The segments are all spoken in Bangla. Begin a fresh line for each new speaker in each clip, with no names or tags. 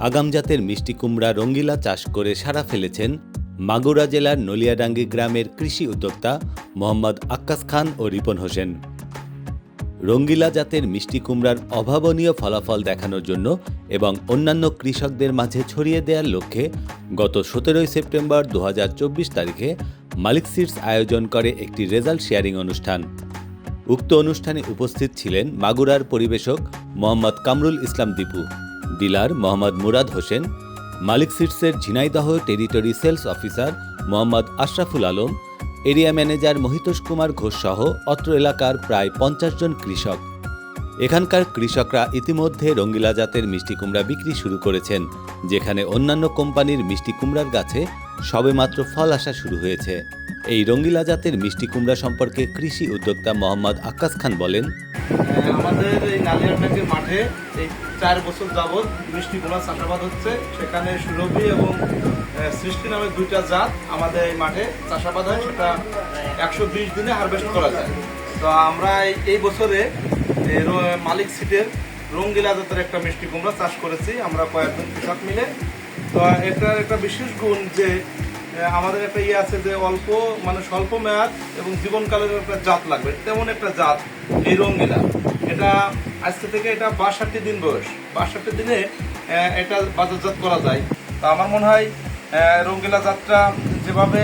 আগাম জাতের মিষ্টি কুমড়া রঙ্গিলা চাষ করে সারা ফেলেছেন মাগুরা জেলার নলিয়াডাঙ্গি গ্রামের কৃষি উদ্যোক্তা মোহাম্মদ আক্কাস খান ও রিপন হোসেন। রঙ্গিলা জাতের মিষ্টি কুমড়ার অভাবনীয় ফলাফল দেখানোর জন্য এবং অন্যান্য কৃষকদের মাঝে ছড়িয়ে দেওয়ার লক্ষ্যে গত সতেরোই সেপ্টেম্বর দু হাজার চব্বিশ তারিখে মালিক সিডস আয়োজন করে একটি রেজাল্ট শেয়ারিং অনুষ্ঠান। উক্ত অনুষ্ঠানে উপস্থিত ছিলেন মাগুরার পরিবেশক মোহাম্মদ কামরুল ইসলাম দীপু। ডিলার মোহাম্মদ মুরাদ হোসেন, মালিক সিটসের Jhenaidah territory sales officer Mohammad Ashraful Alam, area manager Mohitosh Kumar Ghosh সহ অত্র এলাকার প্রায় পঞ্চাশ জন কৃষক। এখানকার কৃষকরা ইতিমধ্যে রঙ্গিলা জাতের মিষ্টি কুমড়া বিক্রি শুরু করেছেন, যেখানে অন্যান্য কোম্পানির মিষ্টি কুমড়ার গাছে সবেমাত্র ফল আসা শুরু হয়েছে। এই রঙ্গিলা জাতের মিষ্টি কুমড়া সম্পর্কে কৃষি উদ্যোক্তা মোহাম্মদ আক্কাস খান বলেন
আমাদের এই নালিয়ারটাঙ্গি মাঠে এই চার বছর যাবৎ মিষ্টি কুমড়া চাষাবাদ হচ্ছে। সেখানে সুরভি এবং সৃষ্টি নামে দুইটা জাত আমাদের এই মাঠে চাষাবাদ হয়। সেটা একশো বিশ দিনে হারভেস্ট করা যায়। তো আমরা এই- বছরে মালিক সিটের রঙ্গিলা জাতের একটা মিষ্টি কুমড়া চাষ করেছি। আমরা কয়েকজন কৃষক মিলে। তো এটার একটা বিশেষ গুণ যে আমাদের একটা ইয়ে আছে যে অল্প মানে স্বল্প মেয়াদ এবং জীবনকালের একটা জাত লাগবে। তেমন একটা জাত, এই রঙ্গিলা এটা আজকে থেকে এটা বাষট্টি দিন বয়স। বাষট্টি দিনে এটা বাজারজাত করা যায়। তা আমার মনে হয় রঙ্গিলা জাতটা যেভাবে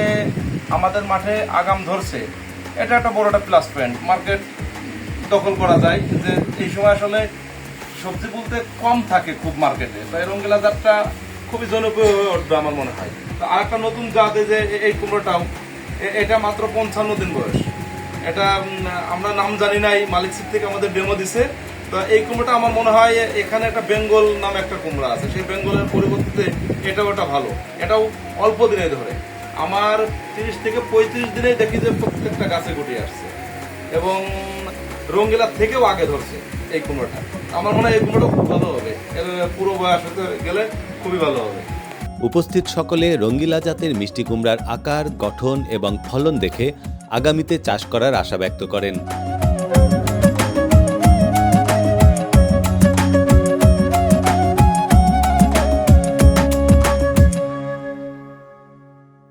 আমাদের মাঠে আগাম ধরছে, এটা একটা বড় একটা প্লাস পয়েন্ট মার্কেট দখল করা যায় যে এই সময় আসলে সবজি বলতে কম থাকে খুব মার্কেটে তো এই রঙ্গিলা জাতটা খুবই জনপ্রিয় হয়ে উঠবে আমার মনে হয়। তো আর একটা নতুন জাত যে এই কুমড়োটাও এটা মাত্র পঞ্চান্ন দিন বয়স। এটা আমরা নাম জানি নাই, মালিক সিট থেকে আমাদের ডেমো দিছে। তো এই কুমড়োটা আমার মনে হয় এখানে একটা বেঙ্গল নামে একটা কুমড়া আছে। সেই বেঙ্গলের পরিবর্তে এটাও ওটা ভালো। এটাও অল্প দিনে ধরে। আমার তিরিশ থেকে পঁয়ত্রিশ দিনে দেখি যে প্রত্যেকটা গাছে গুটিয়ে আসছে। এবং রঙ্গিলার থেকেও আগে ধরছে। এই কুমড়োটা। আমার মনে হয় এই কুমড়োটা খুব ভালো হবে। পুরো বয়স হতে গেলে খুবই ভালো হবে।
উপস্থিত সকলে রঙ্গিলা জাতের মিষ্টি কুমড়ার আকার, গঠন এবং ফলন দেখে আগামীতে চাষ করার আশা ব্যক্ত করেন।